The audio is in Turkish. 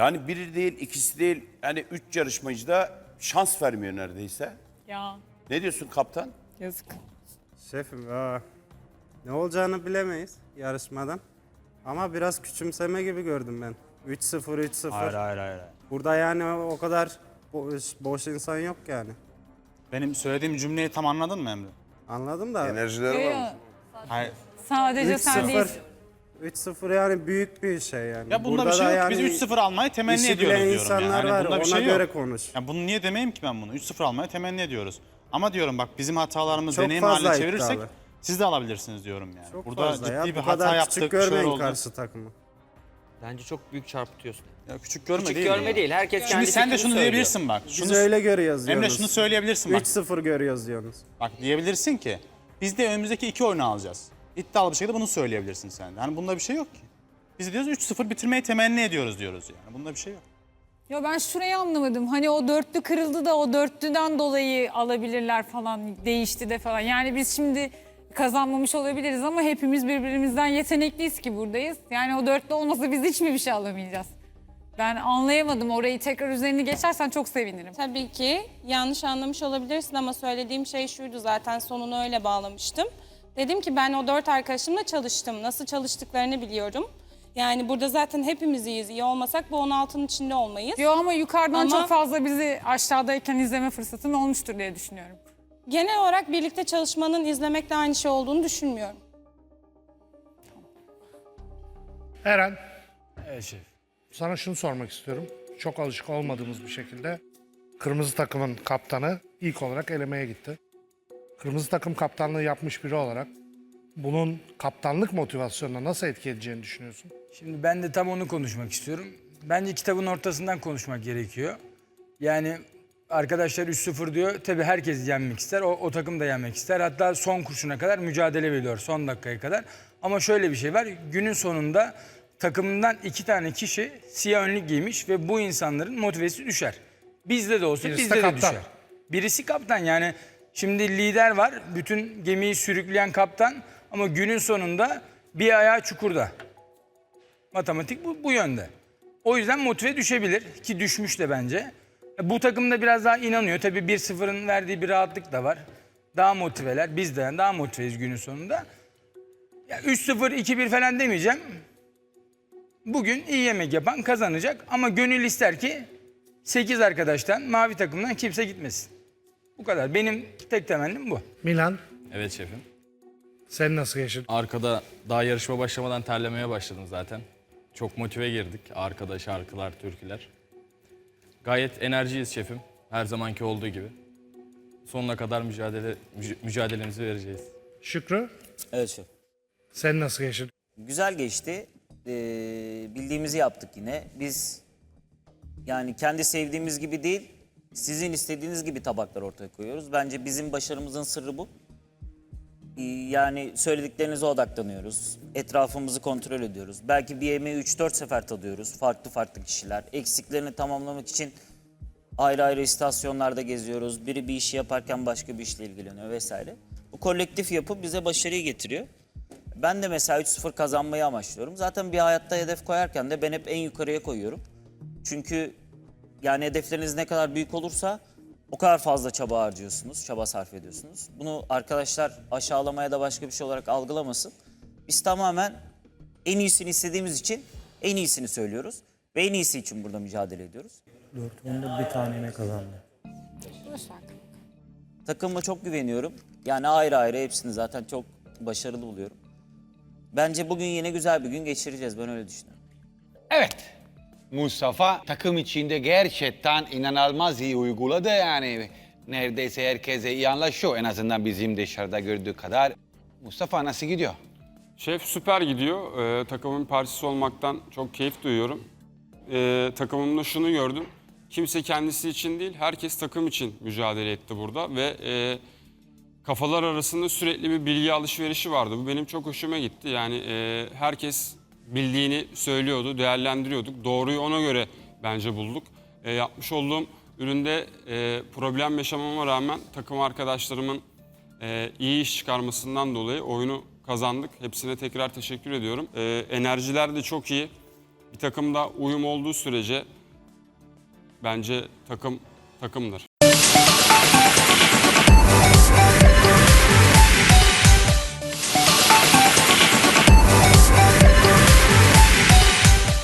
Yani biri değil, ikisi değil. Yani üç yarışmacı da şans vermiyor neredeyse. Ya Ne diyorsun kaptan? yazık. Şefim aa, ne olacağını bilemeyiz yarışmadan. Ama biraz küçümseme gibi gördüm ben. 3-0 3-0. Hayır hayır hayır. Burada yani o kadar boş, boş insan yok yani. Benim söylediğim cümleyi tam anladın mı Emre? Anladım da Enerjileri var. mı? Hayır. Sadece sen 3-0 değilsin. 3-0 yani büyük bir şey yani. Ya bunda Burada bir şey da yok. yani Biz 3-0 almayı temenni işi ediyoruz bilen diyorum insanlar yani. var bunda bir ona şey göre yok. konuş. Ya bunu niye demeyeyim ki ben bunu? 3-0 almayı temenni ediyoruz. Ama diyorum bak bizim hatalarımızı Çok deneyim fazla haline çevirirsek iddialı. siz de alabilirsiniz diyorum yani. Çok Burada fazla ciddi ya. bir Bu hata kadar yaptık. küçük şöyle görmeyin oldu. karşı takımı. Bence çok büyük çarpıtıyorsun. Ya küçük görme Küçük değil. görme ya. değil. Herkes kendi Şimdi sen de fikrini şunu söylüyor. diyebilirsin bak. Biz Şunu, öyle görüyoruz diyorsunuz. Emre şunu söyleyebilirsin bak. 3-0 görüyoruz diyorsunuz. Bak diyebilirsin ki biz de önümüzdeki iki oyunu alacağız. İddialı bir şekilde bunu söyleyebilirsin sen de. Hani bunda bir şey yok ki. Biz de diyoruz 3-0 bitirmeyi temenni ediyoruz diyoruz yani. Bunda bir şey yok. Ya ben şurayı anlamadım. Hani o dörtlü kırıldı da o dörtlüden dolayı alabilirler falan değişti de falan. Yani biz şimdi kazanmamış olabiliriz ama hepimiz birbirimizden yetenekliyiz ki buradayız. Yani o dörtlü olmasa biz hiç mi bir şey alamayacağız? Ben anlayamadım. Orayı tekrar üzerine geçersen çok sevinirim. Tabii ki yanlış anlamış olabilirsin ama söylediğim şey şuydu zaten sonunu öyle bağlamıştım. Dedim ki ben o dört arkadaşımla çalıştım. Nasıl çalıştıklarını biliyorum. Yani burada zaten hepimiz iyiyiz. İyi olmasak bu 16'nın içinde olmayız. Yo ama yukarıdan Ama- çok fazla bizi aşağıdayken izleme fırsatın olmuştur diye düşünüyorum. Genel olarak birlikte çalışmanın izlemekle aynı şey olduğunu düşünmüyorum. Eren, Evet şef. sana şunu sormak istiyorum. Çok alışık olmadığımız bir şekilde kırmızı takımın kaptanı ilk olarak elemeye gitti. Kırmızı takım kaptanlığı yapmış biri olarak bunun kaptanlık motivasyonuna nasıl etki edeceğini düşünüyorsun? Şimdi ben de tam onu konuşmak istiyorum. Bence kitabın ortasından konuşmak gerekiyor. Yani arkadaşlar 3-0 diyor. Tabii herkes yenmek ister. O, o takım da yenmek ister. Hatta son kurşuna kadar mücadele veriyor. Son dakikaya kadar. Ama şöyle bir şey var. Günün sonunda takımından iki tane kişi siyah önlük giymiş ve bu insanların motivesi düşer. Bizde de olsa Birisi bizde de de, düşer. Birisi kaptan yani şimdi lider var. Bütün gemiyi sürükleyen kaptan ama günün sonunda bir ayağı çukurda. Matematik bu, bu yönde. O yüzden motive düşebilir ki düşmüş de bence. Bu takımda biraz daha inanıyor. Tabii 1-0'ın verdiği bir rahatlık da var. Daha motiveler. Biz de daha motiveyiz günün sonunda. Ya 3-0, 2-1 falan demeyeceğim. Bugün iyi yemek yapan kazanacak ama gönül ister ki 8 arkadaştan, mavi takımdan kimse gitmesin. Bu kadar. Benim tek temennim bu. Milan, Evet şefim. sen nasıl geçirdin? Arkada daha yarışma başlamadan terlemeye başladım zaten. Çok motive girdik. Arkada şarkılar, türküler. Gayet enerjiyiz şefim. Her zamanki olduğu gibi. Sonuna kadar mücadele müc- mücadelemizi vereceğiz. Şükrü, Evet şef. sen nasıl geçirdin? Güzel geçti. Ee, bildiğimizi yaptık yine. Biz yani kendi sevdiğimiz gibi değil, sizin istediğiniz gibi tabaklar ortaya koyuyoruz. Bence bizim başarımızın sırrı bu. Ee, yani söylediklerinize odaklanıyoruz. Etrafımızı kontrol ediyoruz. Belki bir yemeği 3-4 sefer tadıyoruz. Farklı farklı kişiler. Eksiklerini tamamlamak için ayrı ayrı istasyonlarda geziyoruz. Biri bir işi yaparken başka bir işle ilgileniyor vesaire. Bu kolektif yapı bize başarıyı getiriyor. Ben de mesela 3-0 kazanmayı amaçlıyorum. Zaten bir hayatta hedef koyarken de ben hep en yukarıya koyuyorum. Çünkü yani hedefleriniz ne kadar büyük olursa o kadar fazla çaba harcıyorsunuz, çaba sarf ediyorsunuz. Bunu arkadaşlar aşağılamaya da başka bir şey olarak algılamasın. Biz tamamen en iyisini istediğimiz için en iyisini söylüyoruz. Ve en iyisi için burada mücadele ediyoruz. Dortmund'da bir taneme kazandı. Takımıma çok güveniyorum. Yani ayrı ayrı hepsini zaten çok başarılı buluyorum. Bence bugün yine güzel bir gün geçireceğiz. Ben öyle düşünüyorum. Evet. Mustafa takım içinde gerçekten inanılmaz iyi uyguladı yani. Neredeyse herkese iyi anlaşıyor en azından bizim dışarıda gördüğü kadar. Mustafa nasıl gidiyor? Şef süper gidiyor. Ee, takımın parçası olmaktan çok keyif duyuyorum. Ee, takımımda şunu gördüm. Kimse kendisi için değil, herkes takım için mücadele etti burada ve e, kafalar arasında sürekli bir bilgi alışverişi vardı. Bu benim çok hoşuma gitti. Yani e, herkes bildiğini söylüyordu, değerlendiriyorduk. Doğruyu ona göre bence bulduk. E, yapmış olduğum üründe e, problem yaşamama rağmen takım arkadaşlarımın e, iyi iş çıkarmasından dolayı oyunu kazandık. Hepsine tekrar teşekkür ediyorum. E, enerjiler de çok iyi. Bir takımda uyum olduğu sürece bence takım takımdır.